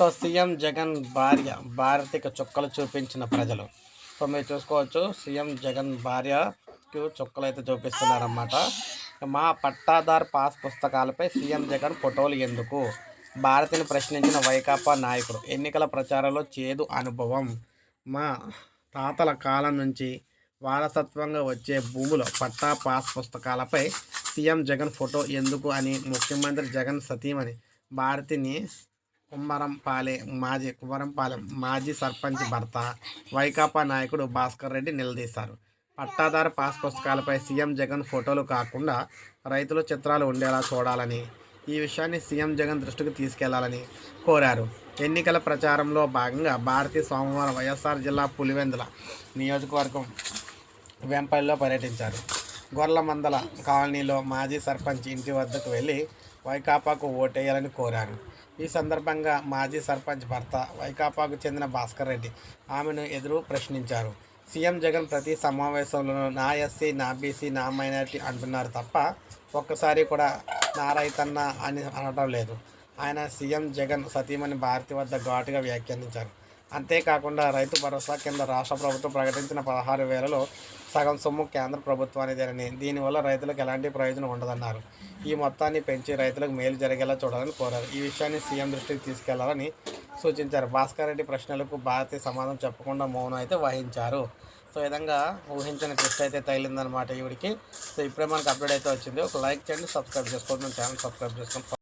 So CM Jagan భార్య భారతికి చుక్కలు చూపించిన ప్రజలు. సో మీరు చూసుకోవచ్చు సీఎం జగన్ భార్యకు చుక్కలు అయితే చూపిస్తున్నారన్నమాట మా పట్టాదార్ పాస్ పుస్తకాలపై సీఎం జగన్ ఫోటోలు ఎందుకు? భారతిని ప్రశ్నించిన వైకాపా నాయకుడు ఎన్నికల ప్రచారంలో చేదు అనుభవం. మా తాతల కాలం నుంచి వారసత్వంగా వచ్చే భూముల పట్టా పాస్ పుస్తకాలపై సీఎం జగన్ ఫోటో ఎందుకు అని ముఖ్యమంత్రి జగన్ సతీమణి భారతిని కుమ్మరంపాలెం మాజీ కుమ్మరంపాలెం మాజీ సర్పంచ్ భర్త వైకాపా నాయకుడు భాస్కర్ రెడ్డి నిలదీశారు. పట్టాదారు పాస్ పుస్తకాలపై సీఎం జగన్ ఫోటోలు కాకుండా రైతుల చిత్రాలు ఉండేలా చూడాలని ఈ విషయాన్ని సీఎం జగన్ దృష్టికి తీసుకెళ్ళాలని కోరారు. ఎన్నికల ప్రచారంలో భాగంగా భారతీయ సోమవారం వైఎస్ఆర్ జిల్లా పులివెందుల నియోజకవర్గం వెంపల్లిలో పర్యటించారు. గొర్లమందల కాలనీలో మాజీ సర్పంచ్ ఇంటి వద్దకు వెళ్ళి వైకాపాకు ఓటేయాలని కోరారు. ఈ సందర్భంగా మాజీ సర్పంచ్ భర్త వైకాపాకు చెందిన భాస్కర్ రెడ్డి ఆమెను ఎదురు ప్రశ్నించారు. సీఎం జగన్ ప్రతి సమావేశంలోనూ నా ఎస్సీ నా బీసీ నా మైనారిటీ అంటున్నారు తప్ప ఒక్కసారి కూడా నా రైతన్న అని అనడం లేదు. ఆయన సీఎం జగన్ సతీమణి భారతి వద్ద ఘాటుగా వ్యాఖ్యానించారు. అంతేకాకుండా రైతు భరోసా కింద రాష్ట్ర ప్రభుత్వం ప్రకటించిన పదహారు వేలలో సగం సొమ్ము కేంద్ర ప్రభుత్వానిదేనని దీనివల్ల రైతులకు ఎలాంటి ప్రయోజనం ఉండదన్నారు. ఈ మొత్తాన్ని పెంచి రైతులకు మేలు జరిగేలా చూడాలని కోరారు. ఈ విషయాన్ని సీఎం దృష్టికి తీసుకెళ్ళాలని సూచించారు. భాస్కర్ రెడ్డి ప్రశ్నలకు భారతీయ సమాధానం చెప్పకుండా మౌనం అయితే వహించారు. సో విధంగా ఊహించిన ట్విస్ట్ అయితే తగిలిందనమాట ఈవిడికి. సో ఇప్పుడే మనకు అప్డేట్ అయితే వచ్చింది. ఒక లైక్ చేయండి సబ్స్క్రైబ్ చేసుకోండి మన ఛానల్ సబ్స్క్రైబ్ చేసుకోండి.